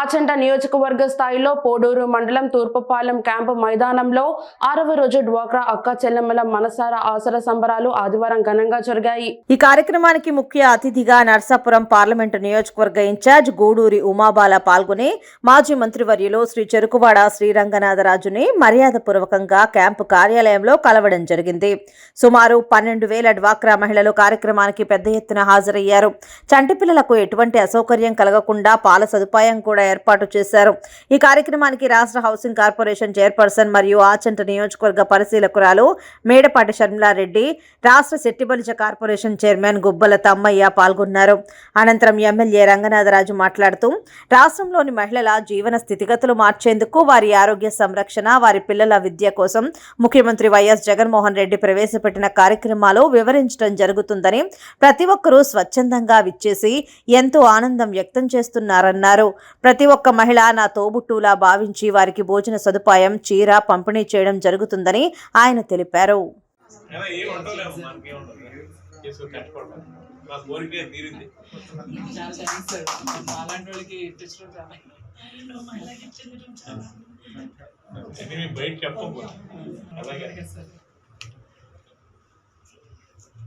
ఆచంట నియోజకవర్గ స్థాయిలో పోడూరు మండలం తూర్పుపాలెం క్యాంపు మైదానంలో ఆరవ రోజు డ్వాక్రా అక్క చెల్లెమ్మల మనసార ఆసర సంబరాలు ఆదివారం ఘనంగా జరిగాయి. ఈ కార్యక్రమానికి ముఖ్య అతిథిగా నర్సాపురం పార్లమెంటు నియోజకవర్గ ఇన్ఛార్జ్ గూడూరి ఉమాబాల పాల్గొని మాజీ మంత్రివర్యులు శ్రీ చెరుకువాడ శ్రీరంగనాథరాజుని మర్యాదపూర్వకంగా క్యాంపు కార్యాలయంలో కలవడం జరిగింది. సుమారు పన్నెండు వేల డ్వాక్రా మహిళలు కార్యక్రమానికి పెద్ద ఎత్తున హాజరయ్యారు. చంటి పిల్లలకు ఎటువంటి అసౌకర్యం కలగకుండా పాల సదుపాయం కూడా ఏర్పాటు చేశారు. ఈ కార్యక్రమానికి రాష్ట్ర హౌసింగ్ కార్పొరేషన్ చైర్పర్సన్ మరియు ఆచంట నియోజకవర్గ పరిశీలకురాలు మేడపాటి షర్మిలారెడ్డి రాష్ట్ర శెట్టిబలిజ కార్పొరేషన్ చైర్మన్ గుబ్బల తమ్మయ్య పాల్గొన్నారు. అనంతరం ఎమ్మెల్యే రంగనాథరాజు మాట్లాడుతూ రాష్ట్రంలోని మహిళల జీవన స్థితిగతులు మార్చేందుకు వారి ఆరోగ్య సంరక్షణ వారి పిల్లల విద్య కోసం ముఖ్యమంత్రి వైఎస్ జగన్మోహన్ రెడ్డి ప్రవేశపెట్టిన కార్యక్రమాలు వివరించడం జరుగుతుందని ప్రతి ఒక్కరూ స్వచ్ఛందంగా విచ్చేసి ఎంతో ఆనందం వ్యక్తం చేస్తున్నారన్నారు. ప్రతి ఒక్క మహిళ నా తోబుట్టులా భావించి వారికి భోజన సదుపాయం చీర పంపిణీ చేయడం జరుగుతుందని ఆయన తెలిపారు.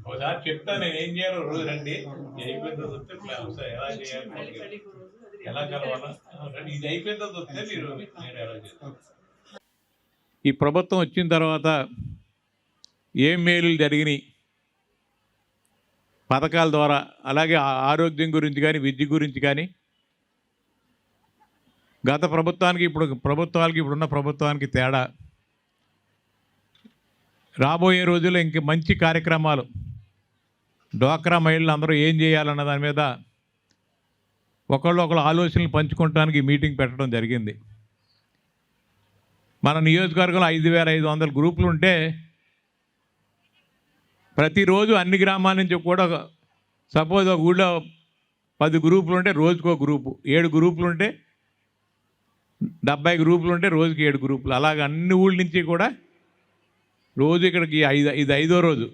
ఒకసారి చెప్తా నేను ఏం చేయాలో రోజు రండి. ఎలా చేయాలి ఎలా కలవాలా? ఇది అయిపోయిన తర్వాత మీరు ఈ ప్రభుత్వం వచ్చిన తర్వాత ఏం మేలులు జరిగినాయి? పథకాల ద్వారా అలాగే ఆరోగ్యం గురించి కానీ విద్య గురించి కానీ? గత ప్రభుత్వానికి ఇప్పుడు ప్రభుత్వాలకి ఇప్పుడున్న ప్రభుత్వానికి తేడా? రాబోయే రోజుల్లో ఇంక మంచి కార్యక్రమాలు డ్వాక్రా మహిళలు అందరూ ఏం చేయాలన్న దాని మీద ఒకళ్ళు ఒకళ్ళు ఆలోచనలు పంచుకోవడానికి మీటింగ్ పెట్టడం జరిగింది. మన నియోజకవర్గంలో ఐదు వేల ఐదు వందల గ్రూపులు ఉంటే ప్రతిరోజు అన్ని గ్రామాల నుంచి కూడా సపోజ్ ఒక ఊళ్ళో పది గ్రూపులు ఉంటే రోజుకో గ్రూపు ఏడు గ్రూపులు ఉంటే డెబ్బై గ్రూపులు ఉంటే రోజుకి ఏడు గ్రూపులు. అలాగ అన్ని ఊళ్ళ నుంచి కూడా రోజు ఇక్కడికి ఐదు ఇది ఐదో రోజు.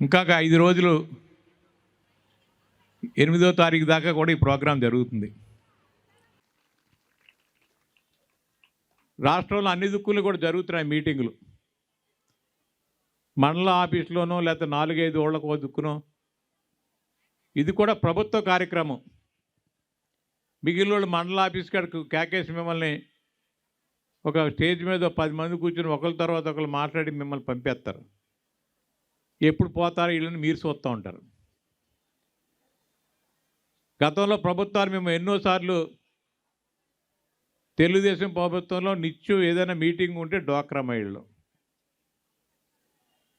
ఇంకా ఐదు రోజులు ఎనిమిదో తారీఖు దాకా కూడా ఈ ప్రోగ్రాం జరుగుతుంది. రాష్ట్రంలో అన్ని దిక్కులు కూడా జరుగుతున్నాయి మీటింగులు. మండల ఆఫీస్లోనో లేకపోతే నాలుగైదు ఓళ్ళకో దిక్కునో. ఇది కూడా ప్రభుత్వ కార్యక్రమం. మిగిలిన వాళ్ళు మండల ఆఫీస్ కాడకు కేకేసి మిమ్మల్ని ఒక స్టేజ్ మీద పది మంది కూర్చొని ఒకరి తర్వాత ఒకరు మాట్లాడి మిమ్మల్ని పంపేస్తారు. ఎప్పుడు పోతారో వీళ్ళని మీరు చూస్తూ ఉంటారు. గతంలో ప్రభుత్వాలు మేము ఎన్నోసార్లు తెలుగుదేశం ప్రభుత్వంలో నిత్యం ఏదైనా మీటింగ్ ఉంటే డ్వాక్రా మహిళలు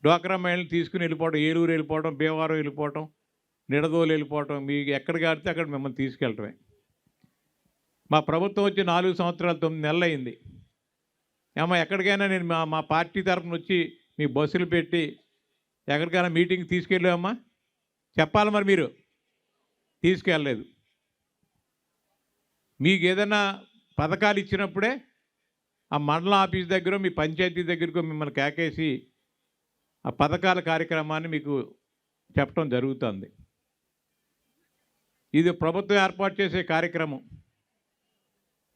డ్వాక్రా మహిళలు తీసుకుని వెళ్ళిపోవడం ఏలూరు వెళ్ళిపోవడం భీమవరం వెళ్ళిపోవడం నిడదోలు వెళ్ళిపోవడం మీకు ఎక్కడికి ఆడితే అక్కడ మిమ్మల్ని తీసుకెళ్ళటమే. మా ప్రభుత్వం వచ్చి నాలుగు సంవత్సరాలు తొమ్మిది నెలలు అయింది. ఏమో ఎక్కడికైనా నేను మా మా పార్టీ తరఫున వచ్చి మీ బస్సులు పెట్టి ఎక్కడికైనా మీటింగ్ తీసుకెళ్ళామా? చెప్పాలి మరి మీరు. తీసుకెళ్ళలేదు. మీకు ఏదైనా పథకాలు ఇచ్చినప్పుడే ఆ మండల ఆఫీస్ దగ్గర మీ పంచాయతీ దగ్గరకు మిమ్మల్ని కేకేసి ఆ పథకాల కార్యక్రమాన్ని మీకు చెప్పడం జరుగుతుంది. ఇది ప్రభుత్వం ఏర్పాటు చేసే కార్యక్రమం.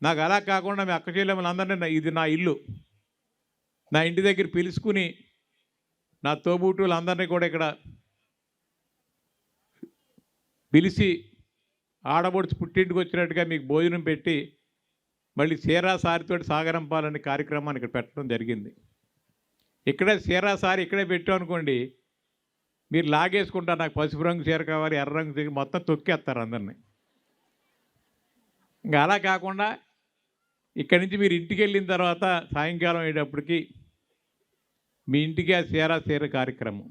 నాకు అలా కాకుండా మీ అక్క చెల్లెమ్మలందరినీ ఇది నా ఇల్లు. నా ఇంటి దగ్గర పిలుచుకుని నా తోబుట్టువులందరినీ కూడా ఇక్కడ పిలిచి ఆడబొడుచు పుట్టింటికి వచ్చినట్టుగా మీకు భోజనం పెట్టి మళ్ళీ సీరా సారితో సాగరంపాలనే కార్యక్రమాన్ని ఇక్కడ పెట్టడం జరిగింది. ఇక్కడే సీరా సారి ఇక్కడే పెట్టాం అనుకోండి మీరు లాగేసుకుంటారు నాకు పసుపు రంగు చీర కావాలి ఎర్ర రంగు చీర మొత్తం తొక్కేస్తారు అందరినీ. ఇంకా అలా కాకుండా ఇక్కడి నుంచి మీరు ఇంటికి వెళ్ళిన తర్వాత సాయంకాలం అయ్యేటప్పటికి మీ ఇంటికి ఆ చీర చీర కార్యక్రమం.